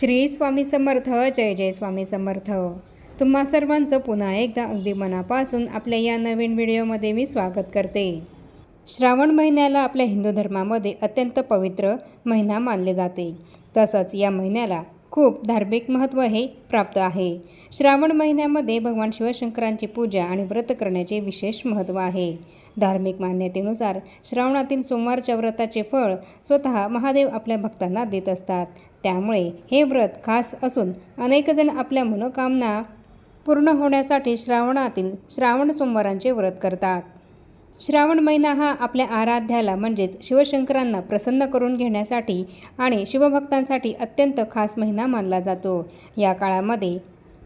श्री स्वामी समर्थ जय जय स्वामी समर्थ. तुम्हा सर्वांचं पुन्हा एकदा अगदी मनापासून आपल्या या नवीन व्हिडिओमध्ये मी स्वागत करते. श्रावण महिन्याला आपल्या हिंदू धर्मामध्ये अत्यंत पवित्र महिना मानले जाते. तसंच या महिन्याला खूप धार्मिक महत्त्व हे प्राप्त आहे. श्रावण महिन्यामध्ये भगवान शिवशंकरांची पूजा आणि व्रत करण्याचे विशेष महत्त्व आहे. धार्मिक मान्यतेनुसार श्रावणातील सोमवारच्या व्रताचे फळ स्वतः महादेव आपल्या भक्तांना देत असतात. त्यामुळे हे व्रत खास असून अनेकजण आपल्या मनोकामना पूर्ण होण्यासाठी श्रावणातील श्रावण सोमवारांचे व्रत करतात. श्रावण महिना हा आपल्या आराध्याला म्हणजेच शिवशंकरांना प्रसन्न करून घेण्यासाठी आणि शिवभक्तांसाठी अत्यंत खास महिना मानला जातो. या काळामध्ये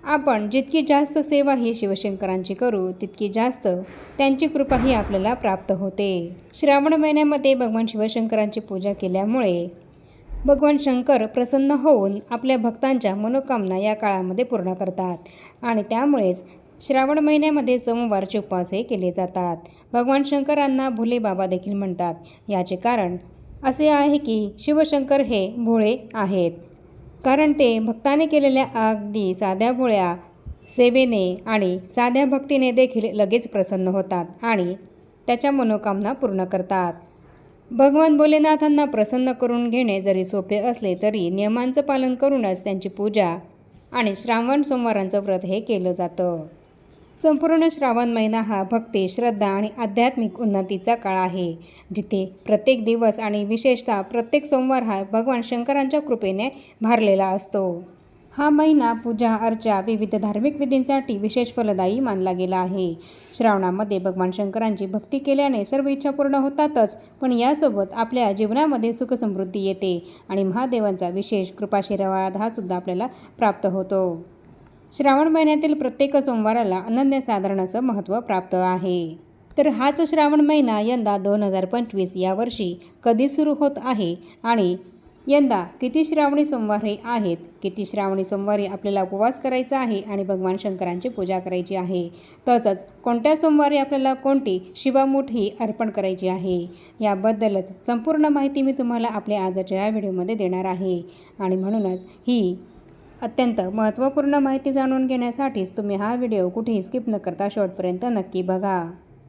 आपण जितकी जास्त सेवा ही शिवशंकरांची करू तितकी जास्त त्यांची कृपाही आपल्याला प्राप्त होते. श्रावण महिन्यामध्ये भगवान शिवशंकरांची पूजा केल्यामुळे भगवान शंकर प्रसन्न होऊन आपल्या भक्तांच्या मनोकामना या काळामध्ये पूर्ण करतात आणि त्यामुळेच श्रावण महिन्यामध्ये सोमवारचे उपवासही केले जातात. भगवान शंकरांना भोले बाबा देखील म्हणतात. याचे कारण असे आहे की शिवशंकर हे भोळे आहेत. कारण ते भक्ताने केलेल्या अगदी साध्या भोळ्या सेवेने आणि साध्या भक्तीने देखील लगेच प्रसन्न होतात आणि त्याच्या मनोकामना पूर्ण करतात. भगवान भोलेनाथांना प्रसन्न करून घेणे जरी सोपे असले तरी नियमांचं पालन करूनच त्यांची पूजा आणि श्रावण सोमवारांचं व्रत हे केलं जातं. संपूर्ण श्रावण महिना हा भक्ती श्रद्धा आणि आध्यात्मिक उन्नतीचा काळ आहे जिथे प्रत्येक दिवस आणि विशेषतः प्रत्येक सोमवार हा भगवान शंकरांच्या कृपेने भारलेला असतो. हा महिना पूजा अर्चा विविध धार्मिक विधींसाठी विशेष फलदायी मानला गेला आहे. श्रावणामध्ये भगवान शंकरांची भक्ती केल्याने सर्व इच्छा पूर्ण होतातच पण यासोबत आपल्या जीवनामध्ये सुखसमृद्धी येते आणि महादेवांचा विशेष कृपाशीर्वाद हा सुद्धा आपल्याला प्राप्त होतो. श्रावण महिन्यातील प्रत्येक सोमवाराला अनन्यसाधारणाचं महत्त्व प्राप्त आहे. तर हाच श्रावण महिना यंदा दोन हजार पंचवीस यावर्षी कधी सुरू होत आहे आणि यंदा किती श्रावणी सोमवारी आहेत किती श्रावणी सोमवारी आपल्याला उपवास करायचा आहे आणि भगवान शंकरांची पूजा करायची आहे. तसंच कोणत्या सोमवारी आपल्याला कोणती शिवामूठ ही अर्पण करायची आहे याबद्दलच संपूर्ण माहिती मी तुम्हाला आपल्या आजच्या या व्हिडिओमध्ये देणार आहे. आणि म्हणूनच ही अत्यंत महत्त्वपूर्ण माहिती जाणून घेण्यासाठीच तुम्ही हा व्हिडिओ कुठेही स्किप न करता शेवटपर्यंत नक्की बघा.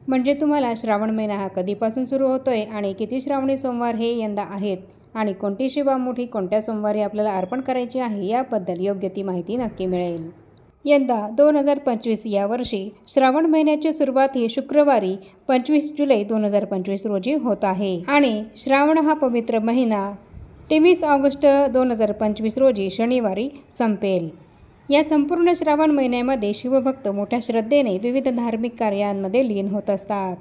म्हणजे तुम्हाला श्रावण महिना हा कधीपासून सुरू होतोय आणि किती श्रावणी सोमवार हे यंदा आहेत आणि कोणती शिवामुठी कोणत्या सोमवारी आपल्याला अर्पण करायची आहे याबद्दल योग्य ती माहिती नक्की मिळेल. यंदा दोन हजार पंचवीस या वर्षी श्रावण महिन्याची सुरुवात ही शुक्रवारी पंचवीस जुलै दोन हजार पंचवीस रोजी होत आहे. आणि श्रावण हा पवित्र महिना तेवीस ऑगस्ट दोन हजार पंचवीस रोजी शनिवारी संपेल. या संपूर्ण श्रावण महिन्यामध्ये शिवभक्त मोठ्या श्रद्धेने विविध धार्मिक कार्यांमध्ये लीन होत असतात.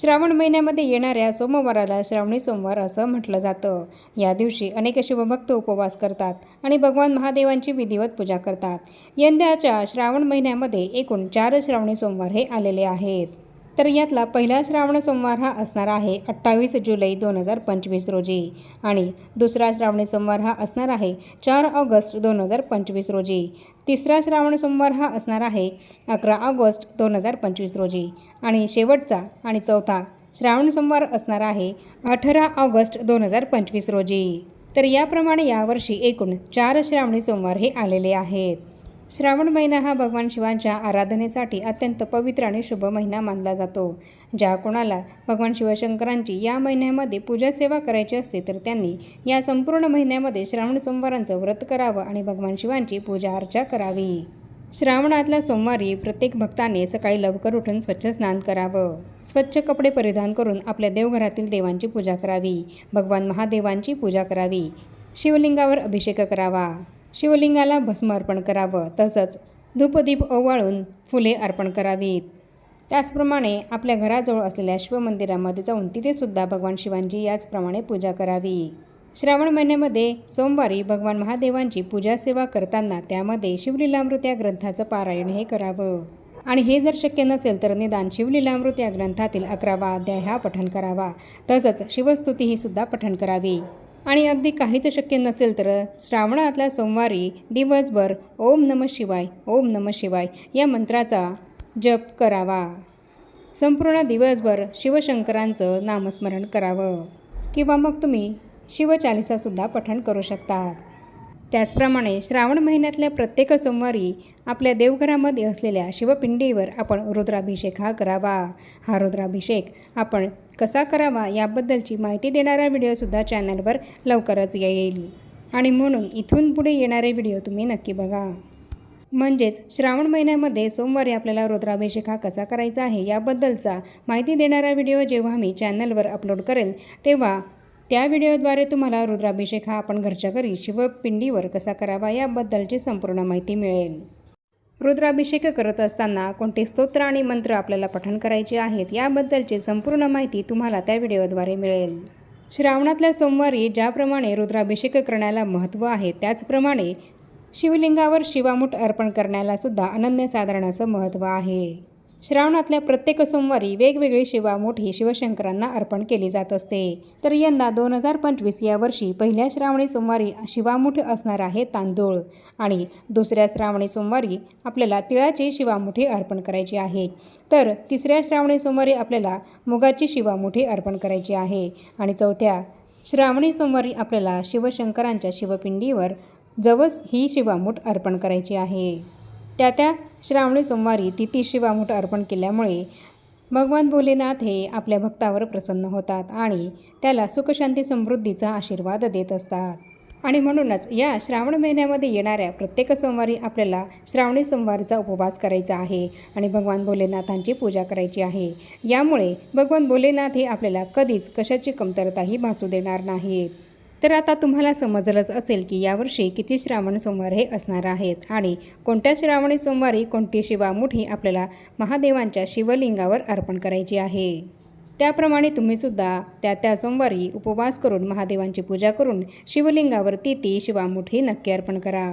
श्रावण महिन्यामध्ये येणाऱ्या सोमवाराला श्रावणी सोमवार असं म्हटलं जातं. या दिवशी अनेक शिवभक्त उपवास करतात आणि भगवान महादेवांची विधिवत पूजा करतात. यंदाच्या श्रावण महिन्यामध्ये एकूण चार श्रावणी सोमवार हे आलेले आहेत. तर यातला पहिला श्रावण सोमवार हा असणार आहे अठ्ठावीस जुलै दोन हजार पंचवीस रोजी. आणि दुसरा श्रावणी सोमवार हा असणार आहे चार ऑगस्ट दोन हजार पंचवीस रोजी. तिसरा श्रावण सोमवार हा असणार आहे अकरा ऑगस्ट दोन हजार पंचवीस रोजी. आणि शेवटचा आणि चौथा श्रावण सोमवार असणार आहे अठरा ऑगस्ट दोन हजार पंचवीस रोजी. तर याप्रमाणे यावर्षी एकूण चार श्रावणी सोमवार हे आलेले आहेत. श्रावण महिना हा भगवान शिवांच्या आराधनेसाठी अत्यंत पवित्र आणि शुभ महिना मानला जातो. ज्या कोणाला भगवान शिवशंकरांची या महिन्यामध्ये पूजा सेवा करायची असते तर त्यांनी या संपूर्ण महिन्यामध्ये श्रावण सोमवारांचं व्रत करावं आणि भगवान शिवांची पूजा अर्चा करावी. श्रावणातल्या सोमवारी प्रत्येक भक्ताने सकाळी लवकर उठून स्वच्छ स्नान करावं. स्वच्छ कपडे परिधान करून आपल्या देवघरातील देवांची पूजा करावी. भगवान महादेवांची पूजा करावी. शिवलिंगावर अभिषेक करावा. शिवलिंगाला भस्म अर्पण करावं तसंच धूपदीप ओवाळून फुले अर्पण करावीत. त्याचप्रमाणे आपल्या घराजवळ असलेल्या शिवमंदिरामध्ये जाऊन तिथेसुद्धा भगवान शिवांची याचप्रमाणे पूजा करावी. श्रावण महिन्यामध्ये सोमवारी भगवान महादेवांची पूजा सेवा करताना त्यामध्ये शिवलीलामृत या ग्रंथाचं पारायण हे करावं. आणि हे जर शक्य नसेल तर निदान शिवलीलामृत या ग्रंथातील अकरावा अध्याय हा पठण करावा. तसंच शिवस्तुती ही सुद्धा पठण करावी. आणि अगदी काहीच शक्य नसेल तर श्रावणातल्या सोमवारी दिवसभर ओम नम शिवाय ओम नम शिवाय या मंत्राचा जप करावा. संपूर्ण दिवसभर शिवशंकरांचं नामस्मरण करावं. किंवा मग तुम्ही शिवचालिसासुद्धा पठण करू शकतात त्याचप्रमाणे श्रावण महिन्यातल्या प्रत्येक सोमवारी आपल्या देवघरामध्ये असलेल्या शिवपिंडीवर आपण रुद्राभिषेक हा करावा. हा रुद्राभिषेक आपण कसा करावा याबद्दलची माहिती देणारा व्हिडिओसुद्धा चॅनलवर लवकरच येईल. आणि म्हणून इथून पुढे येणारे व्हिडिओ तुम्ही नक्की बघा. म्हणजेच श्रावण महिन्यामध्ये सोमवारी आपल्याला रुद्राभिषेक हा कसा करायचा आहे याबद्दलचा माहिती देणारा व्हिडिओ जेव्हा मी चॅनलवर अपलोड करेल तेव्हा त्या व्हिडिओद्वारे तुम्हाला रुद्राभिषेक हा आपण घरच्या घरी शिवपिंडीवर कसा करावा याबद्दलची संपूर्ण माहिती मिळेल. रुद्राभिषेक करत असताना कोणते स्तोत्र आणि मंत्र आपल्याला पठण करायचे आहेत याबद्दलची संपूर्ण माहिती तुम्हाला त्या व्हिडिओद्वारे मिळेल. श्रावणातल्या सोमवारी ज्याप्रमाणे रुद्राभिषेक करण्याला महत्त्व आहे त्याचप्रमाणे शिवलिंगावर शिवामुठ अर्पण करण्यालासुद्धा अनन्यसाधारण असं महत्त्व आहे. श्रावणातल्या प्रत्येक सोमवारी वेगवेगळी शिवामूठ ही शिवशंकरांना अर्पण केली जात असते. तर यंदा दोन हजार पंचवीस या वर्षी पहिल्या श्रावणी सोमवारी शिवामूठ असणार आहे तांदूळ आणि दुसऱ्या श्रावणी सोमवारी आपल्याला तिळाची शिवामुठी अर्पण करायची आहे. तर तिसऱ्या श्रावणी सोमवारी आपल्याला मुगाची शिवामुठी अर्पण करायची आहे आणि चौथ्या श्रावणी सोमवारी आपल्याला शिवशंकरांच्या शिवपिंडीवर जवस ही शिवामूठ अर्पण करायची आहे. त्या त्या श्रावणी सोमवारी तिथी शिवामूठ अर्पण केल्यामुळे भगवान भोलेनाथ हे आपल्या भक्तावर प्रसन्न होतात आणि त्याला सुखशांती समृद्धीचा आशीर्वाद देत असतात. आणि म्हणूनच या श्रावण महिन्यामध्ये येणाऱ्या प्रत्येक सोमवारी आपल्याला श्रावणी सोमवारचा उपवास करायचा आहे आणि भगवान भोलेनाथांची पूजा करायची आहे. यामुळे भगवान भोलेनाथ हे आपल्याला कधीच कशाची कमतरताही भासू देणार नाहीत. तर आता तुम्हाला समजलंच असेल की यावर्षी किती श्रावण सोमवार हे असणार आहेत आणि कोणत्या श्रावणी सोमवारी कोणती शिवामुठी आपल्याला महादेवांच्या शिवलिंगावर अर्पण करायची आहे? त्याप्रमाणे तुम्हीसुद्धा त्या त्या सोमवारी उपवास करून महादेवांची पूजा करून शिवलिंगावरती ती शिवामुठी नक्की अर्पण करा.